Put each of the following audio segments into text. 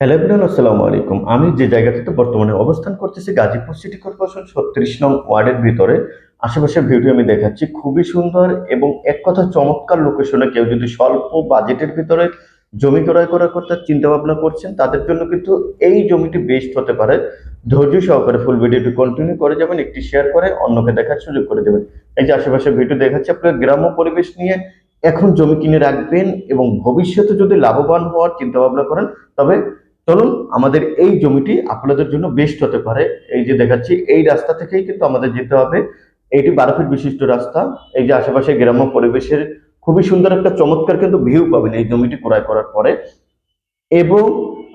Hello everyone, আসসালামু আলাইকুম। আমি যে জায়গাটাতে বর্তমানে অবস্থান করতেছি, গাজীপুর সিটি কর্পোরেশন ছত্রিশ নং ওয়ার্ডের ভিতরে। আশেপাশের ভিডিও আমি দেখাচ্ছি। খুবই সুন্দর এবং এক কথা চমৎকার লোকেশনে কেউ যদি স্বল্প বাজেটের ভিতরে জমি ক্রয় করার কথা চিন্তা ভাবনা করছেন, তাদের জন্য কিন্তু এই জমিটি বেস্ট হতে পারে। ধৈর্য সহকারে ফুল ভিডিওটি কন্টিনিউ করে যাবেন, একটি শেয়ার করে অন্যকে দেখার সুযোগ করে দেবেন। এই যে আশেপাশে ভিডিও দেখাচ্ছি, আপনার গ্রাম্য পরিবেশ নিয়ে এখন জমি কিনে রাখবেন এবং ভবিষ্যতে যদি লাভবান হওয়ার চিন্তা ভাবনা করেন, তবে চলুন, আমাদের এই জমিটি আপনাদের জন্য বেস্ট হতে পারে। এই যে দেখাচ্ছি, এই রাস্তা থেকেই কিন্তু আমাদের যেতে হবে। এইটি বারো ফিট বিশিষ্ট রাস্তা। এই যে আশেপাশে গ্রাম্য পরিবেশের খুবই সুন্দর একটা চমৎকার কিন্তু ভিউ পাবেন এই জমিটি ক্রয় করার পরে। এবং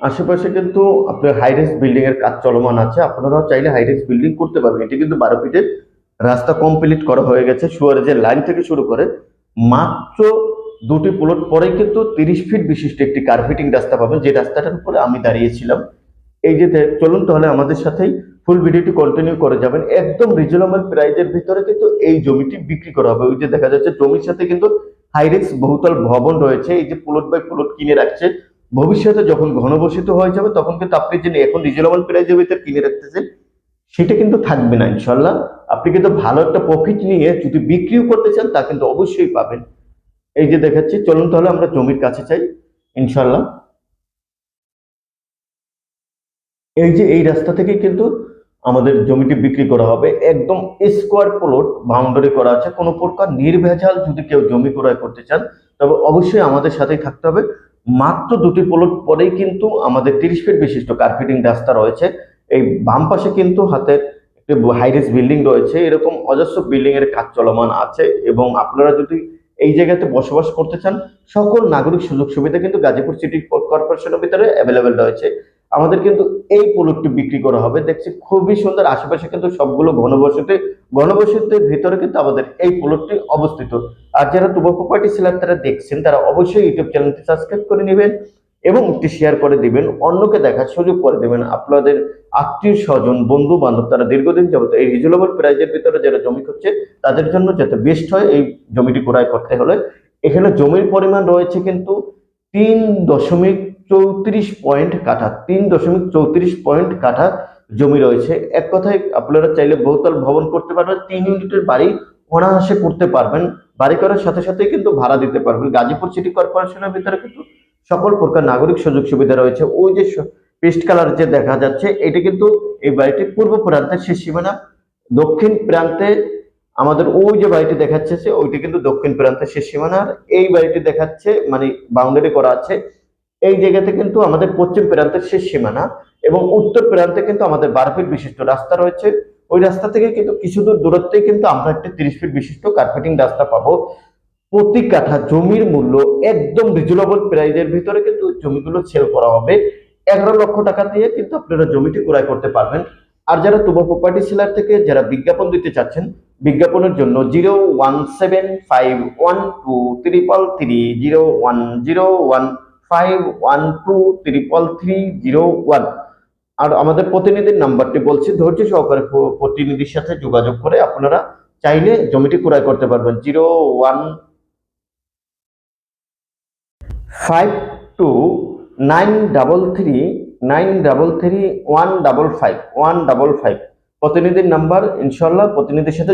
আশেপাশে কিন্তু আপনার হাইরেস বিল্ডিং এর কাজ চলমান আছে। আপনারাও চাইলে হাইরেস বিল্ডিং করতে পারবেন। এটি কিন্তু বারো ফিটের রাস্তা কমপ্লিট করা হয়ে গেছে। সুয়ারেজের লাইন থেকে শুরু করে, মাত্র দুটি প্লট পরে কিন্তু তিরিশ ফিট বিশিষ্ট একটি কার্পেটিং রাস্তা পাবেন, যে রাস্তাটার উপরে আমি দাঁড়িয়েছিলাম। এই যে চলুন তাহলে আমাদের সাথেই ফুল ভিডিওটি কন্টিনিউ করে যাবেন। একদম রিজনেবল প্রাইজের ভিতরে কিন্তু এই জমিটি বিক্রি করা হবে। ওই যে দেখা যাচ্ছে জমির সাথে কিন্তু হাইরেক্স বহুতল ভবন রয়েছে। এই যে প্লট বাই প্লট কিনে রাখছে, ভবিষ্যতে যখন ঘনবসিত হয়ে যাবে, তখন কিন্তু আপনি যে এখন রিজনেবল প্রাইজের ভিতরে কিনে রাখতেছেন, সেটা কিন্তু থাকবে না ইনশাল্লাহ আপনি কিন্তু ভালো একটা প্রফিট নিয়ে যদি বিক্রিও করতে চান, তা কিন্তু অবশ্যই পাবেন। এই যে দেখাচ্ছি, চলুন তাহলে আমরা জমির কাছে চাই ইনশাল্লাহ এই যে এই রাস্তা থেকে কিন্তু আমাদের জমিটি বিক্রি করা হবে। একদম স্কোয়ার প্লট বাউন্ডারি করা আছে, কোনো প্রকার নির্ভেজাল যদি কেউ জমি ক্রয় করতে চান, তবে অবশ্যই আমাদের সাথেই থাকতে হবে। মাত্র দুটি প্লট পরেই কিন্তু আমাদের তিরিশ ফিট বিশিষ্ট কার্পেটিং রাস্তা রয়েছে। এই বাম পাশে কিন্তু হাতের একটি হাইরেস বিল্ডিং রয়েছে। এরকম অজস্র বিল্ডিং এর কাজ চলমান আছে এবং আপনারা যদি এই জায়গাতে বসবাস করতে চান, সকল নাগরিক সুযোগ সুবিধা কিন্তু গাজীপুর সিটি কর্পোরেশনের ভিতরে অ্যাভেলেবেল রয়েছে। আমাদের কিন্তু এই প্লটটি বিক্রি করা হবে। দেখছি খুবই সুন্দর, আশেপাশে কিন্তু সবগুলো ঘনবসতি, ঘনবসতির ভিতরে কিন্তু আমাদের এই প্লটটি অবস্থিত। আর যারা তুবা প্রপার্টি সেলার তারা দেখছেন, তারা অবশ্যই ইউটিউব চ্যানেলটি সাবস্ক্রাইব করে নেবেন এবং একটি শেয়ার করে দিবেন। অন্যকে দেখার সুযোগ করে দেবেন। আপনাদের আত্মীয় স্বজন বন্ধু বান্ধব তারা দীর্ঘদিন যাবত এই রিজনেবল প্রাইজের ভিতরে যারা জমি করছে তাদের জন্য যাতে বেস্ট হয় এই জমিটি ক্রয় করতে হলে। এখানে জমির পরিমাণ রয়েছে কিন্তু তিন দশমিক চৌত্রিশ পয়েন্ট কাঠা, তিন দশমিক চৌত্রিশ পয়েন্ট কাঠা জমি রয়েছে। এক কথায় আপনারা চাইলে বহুতল ভবন করতে পারবেন, তিন ইউনিটের বাড়ি অনায়াসে করতে পারবেন। বাড়ি করার সাথে সাথে কিন্তু ভাড়া দিতে পারবেন। গাজীপুর সিটি কর্পোরেশনের ভিতরে কিন্তু সকল প্রকার নাগরিক সুযোগ সুবিধা রয়েছে। ওই যে পেস্ট কালার যে দেখা যাচ্ছে, এটা কিন্তু এই বাড়িটির পূর্ব প্রান্তের শেষ সীমানা। দক্ষিণ প্রান্তে আমাদের ওই যে বাড়িটি দেখাচ্ছে সে, ওইটি কিন্তু দক্ষিণ প্রান্তের শেষ সীমানা। আর এই বাড়িটি দেখাচ্ছে মানে বাউন্ডারি করা আছে, এই জায়গাতে কিন্তু আমাদের পশ্চিম প্রান্তের শেষ সীমানা এবং উত্তর প্রান্তে কিন্তু আমাদের বারো ফিট বিশিষ্ট রাস্তা রয়েছে। ওই রাস্তা থেকে কিন্তু কিছু দূর দূরত্বে কিন্তু আমরা একটা তিরিশ ফিট বিশিষ্ট কার্পেটিং রাস্তা পাবো। প্রতি কাঠা জমির মূল্য একদম রিজনেবল প্রাইজের ভিতরে কিন্তু জমিগুলো সেল করা হবে। এগারো লক্ষ টাকা দিয়ে কিন্তু আপনারা জমিটি ক্রয় করতে পারবেন। আর যারা তুবা প্রপার্টি সেলার থেকে যারা বিজ্ঞাপন দিতে চাচ্ছেন, বিজ্ঞাপনের জন্য zero one seven five one two triple three zero one zero one five one two triple three zero one. আর আমাদের প্রতিনিধির নাম্বারটি বলছি, ধৈর্য সহকারে প্রতিনিধির সাথে যোগাযোগ করে আপনারা চাইলে জমিটি ক্রয় করতে পারবেন। Zero one five two nine double three nine double three one double five one double five প্রতিনিধির নাম্বার ইনশাল্লাহ প্রতিনিধির সাথে